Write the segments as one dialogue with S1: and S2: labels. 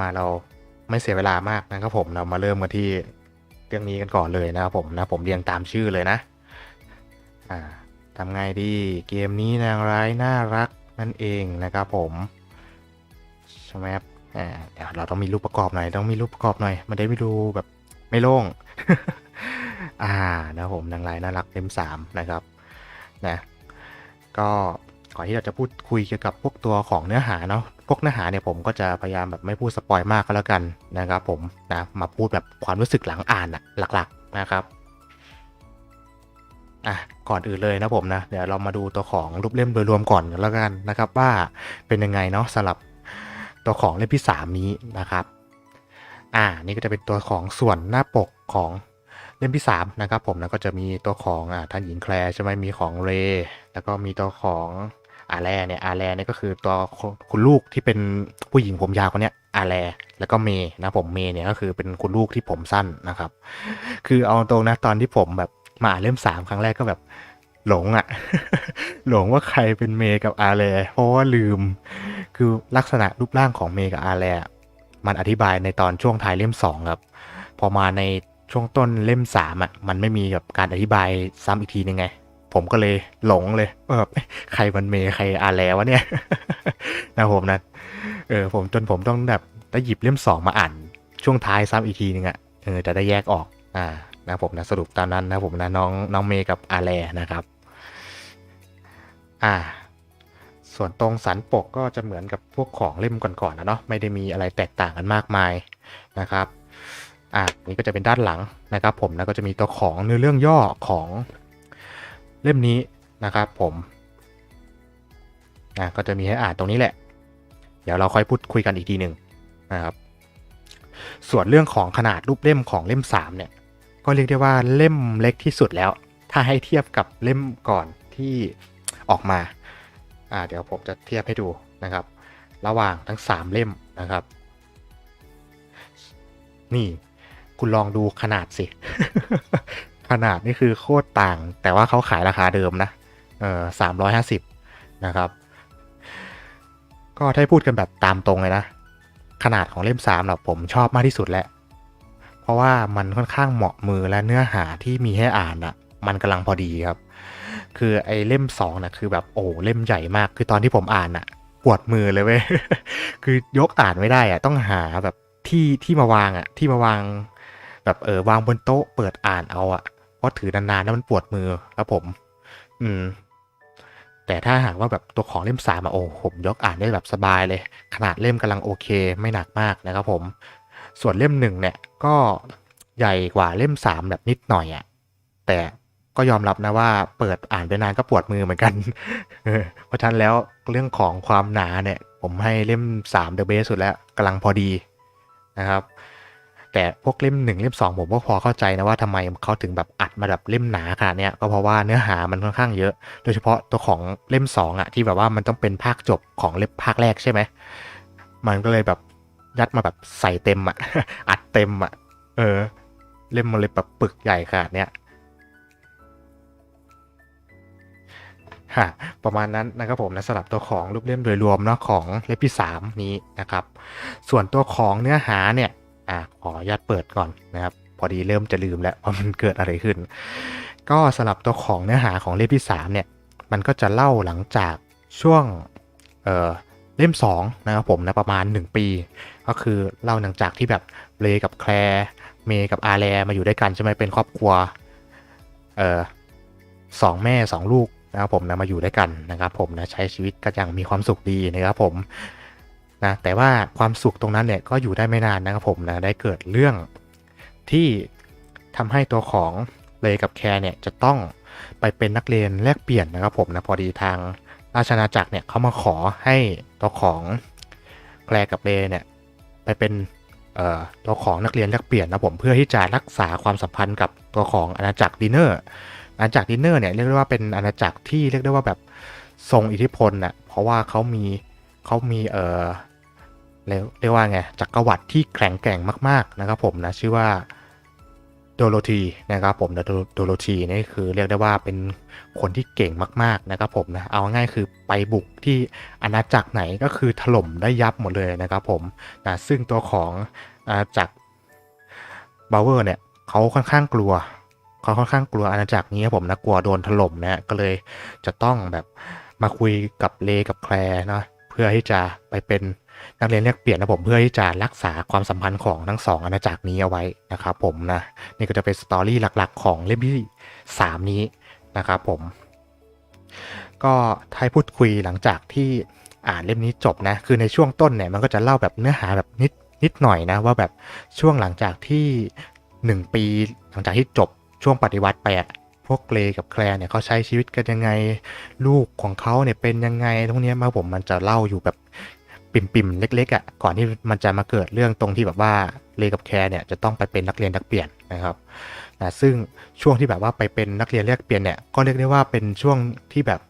S1: มาเราไม่เสียเวลามากนะครับผมเรามาเริ่มกันที่เรื่องนี้กันก่อนเลยนะครับผมนะผมเรียงตามชื่อเลยนะอ่าทำไงดีเกมนี้นางร้ายน่ารักนั่นเองนะครับผมใช่ไหมครับอ่าเดี๋ยวเราต้องมีรูปประกอบหน่อยต้องมีรูปประกอบหน่อยมันได้ไม่ดูแบบไม่โล่งอ่านะครับผมนางร้ายน่ารักเล่มสามนะครับนะก็ก่อนที่เราจะพูดคุยเกี่ยวกับพวกตัวของเนื้อหาเนาะ วกเนื้อหาเนี่ยผมก็จะพยายามแบบไม่พูดสปอยมากก็แล้วกันนะครับผมนะมาพูดแบบความรู้สึกหลังอ่านอะหลักๆนะครับอะก่อนอื่นเลยนะผมนะเดี๋ยวเรามาดูตัวของรูปเล่มโดยรวมก่อนแล้วกันนะครับ ว่าเป็นยังไงเนาะสำหรับตัวของเล่มที่ 3 นี้นะครับอ่านี่ก็จะเป็นตัวของส่วนหน้าปกของเล่มที่3นะครับผมแล้วก็จะมีตัวของอ่าท่านหญิงแคลร์ใช่ไหมมีของเร แล้วก็มีตัวของ อาแลเนี่ยอาแลเนี่ยก็คือตัวคุณลูกที่เป็นผู้หญิงผมยาวคนเนี้ยอาแลแล้วก็เมย์นะผมเมย์เนี่ยก็คือเป็นคุณลูกที่ผมสั้นนะครับ คือเอาตรงนะตอนที่ผมแบบมาอ่านเล่มสามครั้งแรกก็แบบหลงอะ่ะ หลงว่าใครเป็นเมย์กับอาแลเพราะว่าลืม คือลักษณะรูปร่างของเมย์กับอาแลมันอธิบายในตอนช่วงท้ายเล่มสองครับ พอมาในช่วงต้นเล่มสามอะมันไม่มีแบบการอธิบายซ้ำอีกทีนึงไง ผมก็เลยหลงเลยว่าแบบเอ๊ะใครมันเมย์ใครอาแลวะเนี่ยนะผมนะเออผมจนผมต้องแบบได้หยิบเล่มสองมาอ่าน ช่วงท้ายซ้ำอีกทีนึงอะเออจะได้แยกออกอ่านะผมนะสรุปตามนั้นนะผมนะน้องน้องเมย์กับอาแลนะครับอ่าส่วนตรงสันปกก็จะเหมือนกับพวกของเล่มก่อนๆนะเนาะไม่ได้มีอะไรแตกต่างกันมากมายนะครับอ่านี่ก็จะเป็นด้านหลังนะครับ ผมแล้วก็จะมีตัวของเนื้อเรื่องย่อของ เล่มนี้นะครับผมนะก็จะมีให้อ่านตรงนี้แหละ เดี๋ยวเราค่อยพูดคุยกันอีกทีหนึ่งนะครับ ส่วนเรื่องของขนาดรูปเล่มของเล่ม 3 เนี่ย ก็เรียกได้ว่าเล่มเล็กที่สุดแล้ว ถ้าให้เทียบกับเล่มก่อนที่ออกมา อ่า เดี๋ยวผมจะเทียบให้ดูนะครับ ระหว่างทั้ง 3 เล่มนะครับ นี่ คุณลองดูขนาดสิ นาดนี่คือโคตรต่าง แต่ว่าเขาขายราคาเดิมนะ เออสามร้อยห้าสิบนะครับ ก็ถ้าให้พูดกันแบบตามตรงเลยนะ ขนาดของเล่มสามเราผมชอบมากที่สุดแหละ เพราะว่ามันค่อนข้างเหมาะมือและเนื้อหาที่มีให้อ่านอะมันกำลังพอดีครับ คือไอ้เล่มสองนะคือแบบโอ้เล่มใหญ่มาก คือตอนที่ผมอ่านอะปวดมือเลยเว้ย คือยกอ่านไม่ได้อะต้องหาแบบที่ที่มาวางอะที่มาวาง แบบเออวางบนโต๊ะเปิดอ่านเอาอะ เพราะถือนานๆแล้วมันปวดมือครับผม อืม แต่ถ้าหากว่าแบบตัวของเล่มสามอะโอ้ผมยกอ่านได้แบบสบายเลย ขนาดเล่มกำลังโอเค ไม่หนักมากนะครับผม ส่วนเล่มหนึ่งเนี่ย ก็ใหญ่กว่าเล่มสามแบบนิดหน่อยอะแต่ก็ยอมรับนะว่าเปิดอ่านไปนานก็ปวดมือเหมือนกันเออเพราะฉะนั้นแล้วเรื่องของความหนาเนี่ย ผมให้เล่มสามเดอะเบสสุดแล้วกำลังพอดีนะครับ แต่พวกเล่มหนึ่งเล่มสองผมก็พอเข้าใจนะว่าทำไมเขาถึงแบบอัดมาแบบเล่มหนาขนาดเนี้ยก็เพราะว่าเนื้อหามันค่อนข้างเยอะ โดยเฉพาะตัวของเล่มสองอะที่แบบว่ามันต้องเป็นภาคจบของเล่มภาคแรกใช่ไหมมันก็เลยแบบยัดมาแบบใส่เต็มอะอัดเต็มอะเออ เล่มมันเลยแบบปึกใหญ่ขนาดเนี้ยฮะประมาณนั้นนะครับผมนะสำหรับตัวของรูปเล่มโดยรวมเนาะของเล่มที่สามนี้นะครับ ส่วนตัวของเนื้อหาเนี่ย อะขออนุญาตเปิดก่อนนะครับพอดีเริ่มจะลืมแล้วว่ามันเกิดอะไรขึ้น ก็สำหรับตัวของเนื้อหาของเล่มที่3เนี่ยมันก็จะเล่าหลังจากช่วงเอ่อเล่ม2นะครับผมนะประมาณ 1 ปี ก็คือเล่าหลังจากที่แบบเลกับแคลเมย์กับอาแลมาอยู่ด้วยกันใช่ไหมเป็นครอบครัวเออสองแม่สองลูกนะครับผมนะมาอยู่ด้วยกันนะครับผมนะใช้ชีวิตก็ยังมีความสุขดีนะครับผม นะแต่ว่าความสุขตรงนั้นเนี่ยก็อยู่ได้ไม่นานนะครับผมนะได้เกิดเรื่องที่ทำให้ตัวของเลกับแคร์เนี่ยจะต้องไปเป็นนักเรียนแลกเปลี่ยนนะครับผมนะพอดีทางราชอาจักรเนี่ยเขามาขอให้ตัวของแคร์กับเลเนี่ยไปเป็นตัวของนักเรียนแลกเปลี่ยนนะผมเพื่อที่จะรักษาความสัมพันธ์กับตัวของอาณาจักรดินเนอร์อาณาจักรดินเนอร์เนี่ยเรียกได้ว่าเป็นอาณาจักรที่เรียกได้ว่าแบบทรงอิทธิพลน่ะเพราะว่าเขามีเขามีเอ่อ เรียกเรียกว่าไงจักรวรรดิที่แข็งแกร่งมาก ๆนะครับผมนะชื่อว่าโดโดโรธีนะครับผมโดโดโรธีนี่คือเรียกได้ว่าเป็นคนที่เก่งมากๆนะครับผมนะเอาง่ายคือไปบุกที่อาณาจักรไหนก็คือถล่มได้ยับหมดเลยนะครับผมนะซึ่งตัวของอาจักรบาวเวอร์เนี่ยเขาค่อนข้างกลัวเขาค่อนข้างกลัวอาณาจักรนี้ครับผมนะกลัวโดนถล่มนะก็เลยจะต้องแบบมาคุยกับเลกับแคลร์นะเพื่อที่จะไปเป็น นักเรียนแลกเปลี่ยนนะผมเพื่อที่จะรักษาความสัมพันธ์ของทั้งสองอาณาจักรนี้เอาไว้นะครับผมนะนี่ก็จะเป็นสตอรี่หลักๆ ของเล่มที่ 3 นี้นะครับผม ก็ถ้าให้พูดคุยหลังจากที่อ่านเล่มนี้จบนะ คือในช่วงต้นเนี่ยมันก็จะเล่าแบบเนื้อหาแบบนิดนิดหน่อยนะว่าแบบช่วงหลังจากที่ 1 ปีหลังจากที่จบช่วงปฏิวัติไปอะพวกเลกับแคลร์เนี่ยเขาใช้ชีวิตกันยังไง ลูกของเขาเนี่ยเป็นยังไงตรงนี้มาผมมันจะเล่าอยู่แบบ ปิ่มๆเล็กๆอะ่ะก่อนที่มันจะมาเกิดเรื่องตรงที่แบบว่าเลกับแคร์เนี่ยจะต้องไปเป็นนักเรียนนักเปลี่ยนนะครับนะซึ่งช่วงที่แบบว่าไปเป็นนักเรียนแลกเปลี่ยนเนี่ยก็เรียกได้ว่าเป็นช่วงที่แบบ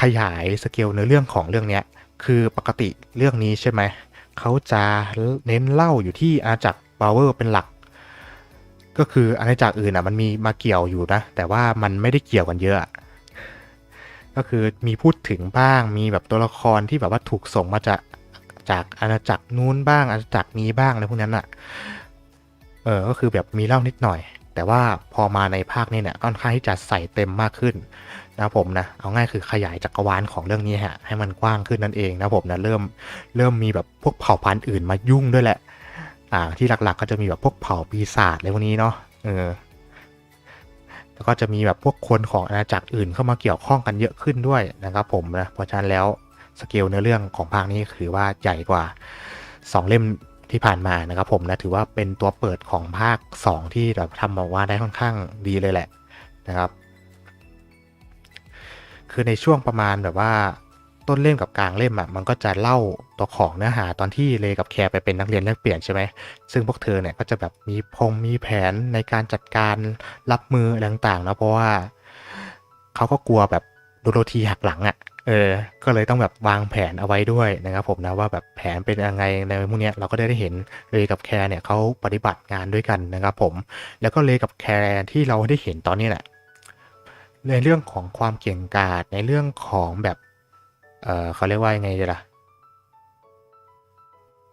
S1: ขยายสเกลในเรื่องของเรื่องเนี้ยคือปกติเรื่องนี้ใช่ไหมเขาจะเน้นเล่าอยู่ที่อาณาจักรบาวเวอร์เป็นหลัก ก็คืออาณาจักรอื่นอะมันมีมาเกี่ยวอยู่นะ แต่ว่ามันไม่ได้เกี่ยวกันเยอะ ก็คือมีพูดถึงบ้างมีแบบตัวละครที่แบบว่าถูกส่งมาจาก จากอาณาจักรนู้นบ้างอาณาจักรนี้บ้างอะไรพวกนั้นอะ เออ ก็คือแบบมีเล่านิดหน่อย แต่ว่าพอมาในภาคนี้เนี่ยค่อนข้างที่จะใส่เต็มมากขึ้นนะผมนะ เอาง่ายคือขยายจักรวาลของเรื่องนี้ฮะ ให้มันกว้างขึ้นนั่นเองนะผมนะ เริ่มเริ่มมีแบบพวกเผ่าพันธุ์อื่นมายุ่งด้วยแหละ อ่า ที่หลักๆ ก็จะมีแบบพวกเผ่าปีศาจอะไรพวกนี้เนาะ เออ แล้วก็จะมีแบบพวกคนของอาณาจักรอื่นเข้ามาเกี่ยวข้องกันเยอะขึ้นด้วยนะครับผมนะ เพราะฉะนั้นแล้ว สเกลเนื้อเรื่องของภาคนี้ถือว่าใหญ่กว่า 2 เล่มที่ผ่านมานะครับผมนะถือว่าเป็นตัวเปิดของภาค 2 ที่แบบทำมาว่าได้ค่อนข้างดีเลยแหละนะครับ คือในช่วงประมาณแบบว่าต้นเล่มกับกลางเล่มอะมันก็จะเล่าตัวของเนื้อหาตอนที่เลกับแคร์ไปเป็นนักเรียนแลกเปลี่ยนใช่ไหมซึ่งพวกเธอเนี่ยก็จะแบบมีพงมีแผนในการจัดการรับมือต่างๆนะเพราะว่าเขาก็กลัวแบบโดโรธีหักหลังอะ เออ ก็เลยต้องแบบวางแผนเอาไว้ด้วยนะครับผมนะว่าแบบแผนเป็นยังไงในพวกเนี้ยเราก็ได้เห็นเลยกับแคร์เนี่ยเขาปฏิบัติงานด้วยกันนะครับผม แล้วก็เลยกับแคร์ที่เราได้เห็นตอนนี้แหละในเรื่องของความเก่งกาจในเรื่องของแบบ เออเขาเรียกว่ายังไงดีล่ะ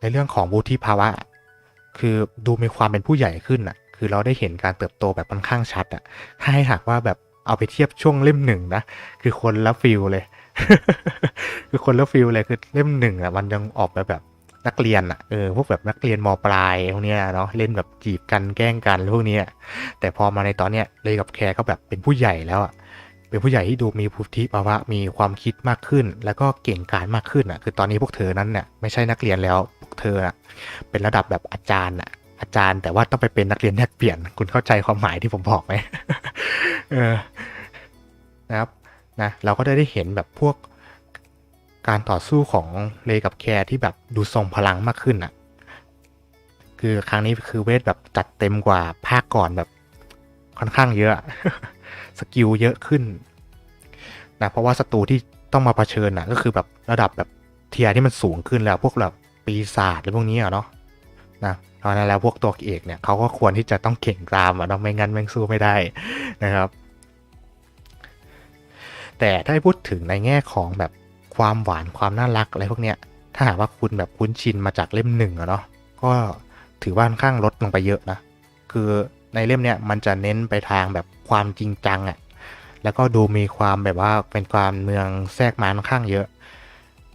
S1: ในเรื่องของวุฒิภาวะ คือดูมีความเป็นผู้ใหญ่ขึ้นอะ คือเราได้เห็นการเติบโตแบบค่อนข้างชัดอะให้หากว่าแบบเอาไปเทียบช่วงเล่มหนึ่งนะ คือคนละฟิลเลย คือคนละฟิลเลยคือเล่มหนึ่งอะมันยังออกแบบแบบนักเรียนอะเออพวกแบบนักเรียนมปลายพวกเนี้ยเนาะเล่นแบบจีบกันแกล้งกันพวกเนี้ยแต่พอมาในตอนเนี้ยเลยกับแคร์ก็แบบเป็นผู้ใหญ่แล้วอะเป็นผู้ใหญ่ที่ดูมีพุทธิภาวะมีความคิดมากขึ้น แล้วก็เก่งกาจมากขึ้นอะคือตอนนี้พวกเธอนั้นเนี่ยไม่ใช่นักเรียนแล้วพวกเธออะเป็นระดับแบบอาจารย์อะอาจารย์แต่ว่าต้องไปเป็นนักเรียนแลกเปลี่ยน คุณเข้าใจความหมายที่ผมบอกไหมเออนะครับ นะเราก็ได้ได้เห็นแบบพวกการต่อสู้ของเลกับแคร์ที่แบบดูทรงพลังมากขึ้นอะ คือครั้งนี้คือเวทแบบจัดเต็มกว่าภาคก่อนแบบค่อนข้างเยอะ สกิลเยอะขึ้นนะเพราะว่าศัตรูที่ต้องมาเผชิญนะก็คือแบบระดับแบบเทียร์ที่มันสูงขึ้นแล้วพวกแบบปีศาจหรือพวกนี้อะเนาะนะเพราะนั้นแล้วพวกตัวเอกเนี่ยเขาก็ควรที่จะต้องเก่งตามอะเนาะไม่งั้นแม่งสู้ไม่ได้นะครับ แต่ถ้าพูดถึงในแง่ของแบบความหวานความน่ารักอะไรพวกเนี้ย ถ้าหากว่าคุณแบบคุ้นชินมาจากเล่มหนึ่งอะเนาะก็ถือว่าค่อนข้างลดลงไปเยอะนะคือในเล่มเนี้ยมันจะเน้นไปทางแบบความจริงจังอะแล้วก็ดูมีความแบบว่าเป็นความเมืองแทรกมาค่อนข้างเยอะ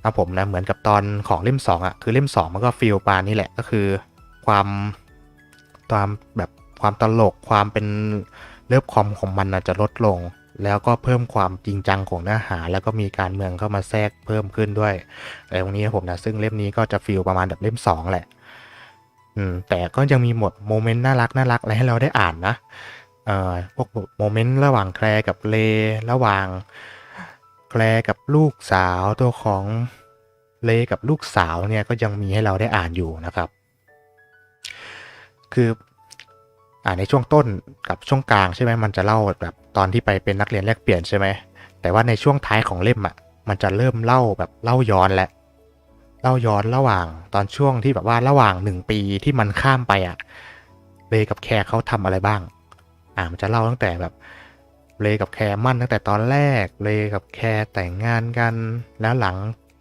S1: นะผมนะเหมือนกับตอนของเล่ม2อะคือเล่ม 2 มันก็ฟีลปานนี่แหละก็คือ ความความแบบความตลกความเป็นเลิฟคอมของมันนะจะลดลง แล้วก็เพิ่มความจริงจังของเนื้อหา แล้วก็มีการเมืองเข้ามาแทรกเพิ่มขึ้นด้วยอะไรตรงนี้ผมนะซึ่งเล่มนี้ก็จะฟีลประมาณแบบเล่ม 2 แหละ อืมแต่ก็ยังมีหมดโมเมนต์น่ารักน่ารักอะไรให้เราได้อ่านนะเอ่อพวกโมเมนต์ระหว่างแคลกับเลระหว่าง แคลกับลูกสาวตัวของเลกับลูกสาวเนี่ยก็ยังมีให้เราได้อ่านอยู่นะครับ คือ ในช่วงต้นกับช่วงกลางใช่ไหมมันจะเล่าแบบตอนที่ไปเป็นนักเรียนแลกเปลี่ยนใช่ไหมแต่ว่าในช่วงท้ายของเล่มอะมันจะเริ่มเล่าแบบเล่าย้อนแล้วเล่าย้อนระหว่างตอนช่วงที่แบบว่าระหว่างหนึ่งปีที่มันข้ามไปอะเลกับแคร์เขาทำอะไรบ้าง อ่ามันจะเล่าตั้งแต่แบบเลกับแคร์มั่นตั้งแต่ตอนแรกเลกับแคร์แต่งงานกัน แล้วหลัง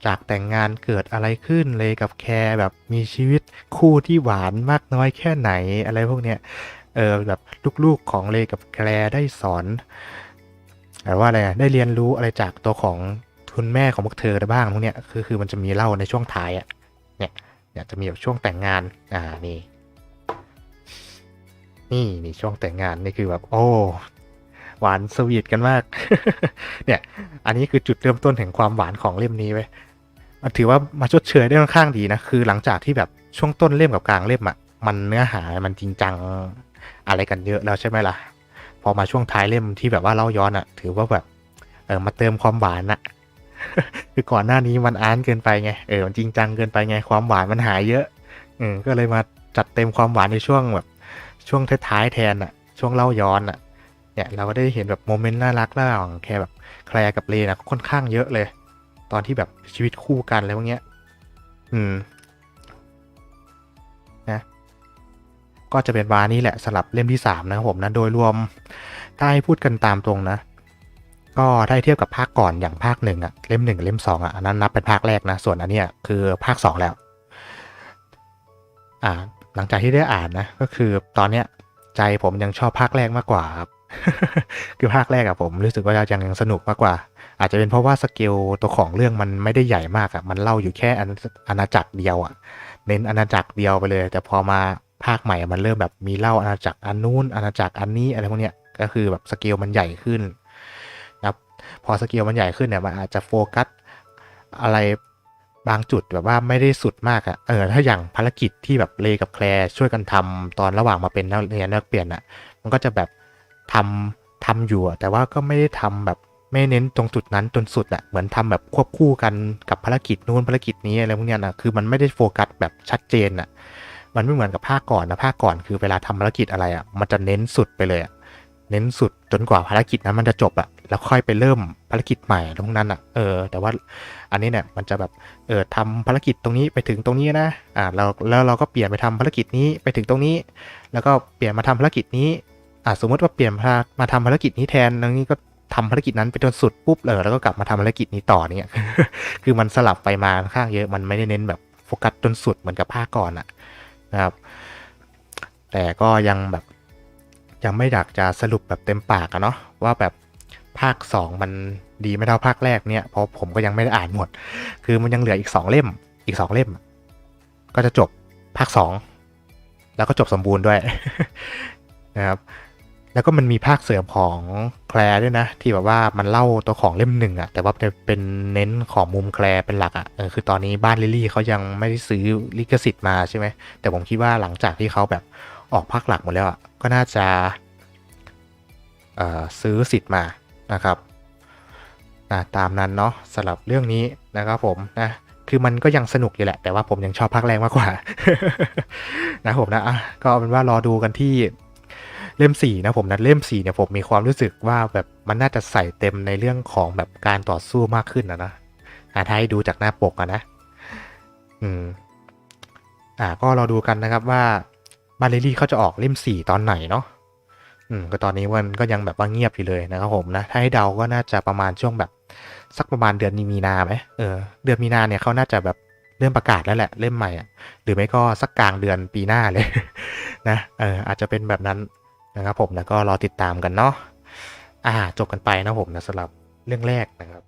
S1: จากแต่งงานเกิดอะไรขึ้นเลกับแคร์แบบมีชีวิตคู่ที่หวานมากน้อยแค่ไหนอะไรพวกเนี้ย เออแบบลูกๆของเลกับแคร์ได้สอนแต่ว่าอะไรอะได้เรียนรู้อะไรจากตัวของคุณแม่ของพวกเธอได้บ้างพวกเนี้ยคือคือมันจะมีเล่าในช่วงท้ายอะเนี่ยเนี่ยจะมีแบบช่วงแต่งงานอ่านี่นี่นี่ช่วงแต่งงานนี่คือแบบโอ้หวานสวีทกันมาก เนี่ย อันนี้คือจุดเริ่มต้นแห่งความหวานของเล่มนี้ไว้ยมันถือว่ามาชดเชยได้ค่อนข้างดีนะ คือหลังจากที่แบบช่วงต้นเล่มกับกลางเล่มอะ่ะ มันเนื้อหา มันจริงจัง อะไรกันเยอะแล้วใช่ไหมล่ะ พอมาช่วงท้ายเล่มที่แบบว่าเล่าย้อนอะ่ะ ถือว่าแบบเออมาเติมความหวานอะคือก่อนหน้านี้มันอ้านเกินไปไงเออมันจริงจังเกินไปไงความหวานมันหายเยอะเออก็เลยมาจัดเต็มความหวานในช่วงแบบช่วงท้ายๆแทนอะช่วงเล่าย้อนอะเนี่ยเราก็ได้เห็นแบบโมเมนต์น่ารักระหว่างแค่แบบแคลร์กับเลนะค่อนข้างเยอะเลย ตอนที่แบบชีวิตคู่กันอะไรพวกเนี้ย อืม ก็จะเป็นวานี้แหละสลับเล่มที่สามนะครับผมนะโดยรวมถ้าให้พูดกันตามตรงนะ ก็ถ้าเทียบกับภาคก่อนอย่างภาคหนึ่งอะเล่มหนึ่งเล่มสองอะอันนั้นนับเป็นภาคแรกนะส่วนอันเนี้ยคือภาคสองแล้วอ่าหลังจากที่ได้อ่านนะก็คือตอนเนี้ยใจผมยังชอบภาคแรกมากกว่าครับคือภาคแรกอะผมรู้สึกว่ายังยังสนุกมากกว่า อาจจะเป็นเพราะว่าสเกลตัวของเรื่องมันไม่ได้ใหญ่มากอะมันเล่าอยู่แค่อาณาจักรเดียวอะเน้นอาณาจักรเดียวไปเลย แต่พอมา ภาคใหม่มันเริ่มแบบมีเล่าอาณาจักรอันนู้นอาณาจักรอันนี้อะไรพวกเนี้ยก็คือแบบสเกลมันใหญ่ขึ้นนะครับพอสเกลมันใหญ่ขึ้นเนี่ยมันอาจจะโฟกัสอะไรบางจุดแบบว่าไม่ได้สุดมากอะเออถ้าอย่างภารกิจที่แบบเลกับแคลช่วยกันทำตอนระหว่างมาเป็นนักเรียนนักเปลี่ยนอะมันก็จะแบบทำทำอยู่แต่ว่าก็ไม่ได้ทำแบบไม่เน้นตรงจุดนั้นจนสุดอะเหมือนทำแบบควบคู่กันกับภารกิจนู้นภารกิจนี้อะไรพวกเนี้ยนะคือมันไม่ได้โฟกัสแบบชัดเจนอะ มันไม่เหมือนกับภาคก่อนนะภาคก่อนคือเวลาทำภารกิจอะไรอะมันจะเน้นสุดไปเลยอะเน้นสุดจนกว่าภารกิจนั้นมันจะจบอะแล้วค่อยไปเริ่มภารกิจใหม่ตรงนั้นอะเออ แต่ว่าอันนี้เนี่ยมันจะแบบเออทำภารกิจตรงนี้ไปถึงตรงนี้นะอ่าเราแล้วเราก็เปลี่ยนไปทำภารกิจนี้ไปถึงตรงนี้ แล้วก็เปลี่ยนมาทำภารกิจนี้อ่าสมมติว่าเปลี่ยนมามาทำภารกิจนี้แทนแล้วนี้ก็ทำภารกิจนั้นไปจนสุดปุ๊บเลยแล้วก็กลับมาทำภารกิจนี้ต่อเนี่ยคือมันสลับไปมาค่อนข้างเยอะมันไม่ได้เน้นแบบโฟกัสจนสุดเหมือนกับภาคก่อนอะ นะครับ แต่ก็ยังแบบยังไม่อยากจะสรุปแบบเต็มปากอะเนาะว่าแบบภาคสองมันดีไม่เท่าภาคแรกเนี่ยเพราะผมก็ยังไม่ได้อ่านหมด คือมันยังเหลืออีกสองเล่มอีกสองเล่ม ก็จะจบภาคสองแล้วก็จบสมบูรณ์ด้วยนะครับ แล้วก็มันมีภาคเสริมของแคลด้วยนะ ที่แบบว่ามันเล่าตัวของเล่มหนึ่งอะแต่ว่าจะเป็นเน้นของมุมแคลเป็นหลักอะเออคือตอนนี้บ้านลิลลี่เขายังไม่ได้ซื้อลิขสิทธิ์มาใช่ไหมแต่ผมคิดว่าหลังจากที่เขาแบบออกภาคหลักหมดแล้วอะก็น่าจะซื้อสิทธิ์มานะครับนะตามนั้นเนาะสำหรับเรื่องนี้นะครับผมนะคือมันก็ยังสนุกอยู่แหละ แต่ว่าผมยังชอบภาคแรกมากกว่า นะผมนะอะก็เป็นว่ารอดูกันที่ เล่มสี่นะผมนะเล่มสี่เนี่ยผมมีความรู้สึกว่าแบบมันน่าจะใส่เต็มในเรื่องของแบบการต่อสู้มากขึ้นนะนะอาถ้าให้ดูจากหน้าปกอะนะ อืม อ่า ก็เราดูกันนะครับว่าบาเลรี่เขาจะออกเล่มสี่ตอนไหนเนาะอืมก็ตอนนี้มันก็ยังแบบว่าเงียบอยู่เลยนะครับผมนะ ถ้าให้เดาก็น่าจะประมาณช่วงแบบ สักประมาณเดือนมีนาไหมเออเดือนมีนาเนี่ยเขาน่าจะแบบเริ่มประกาศแล้วแหละเล่มใหม่อะหรือไม่ก็สักกลางเดือนปีหน้าเลย นะเอออาจจะเป็นแบบนั้น นะครับผมแล้วก็รอติดตามกันเนาะอ่าจบกันไปนะผมนะสำหรับเรื่องแรกนะครับ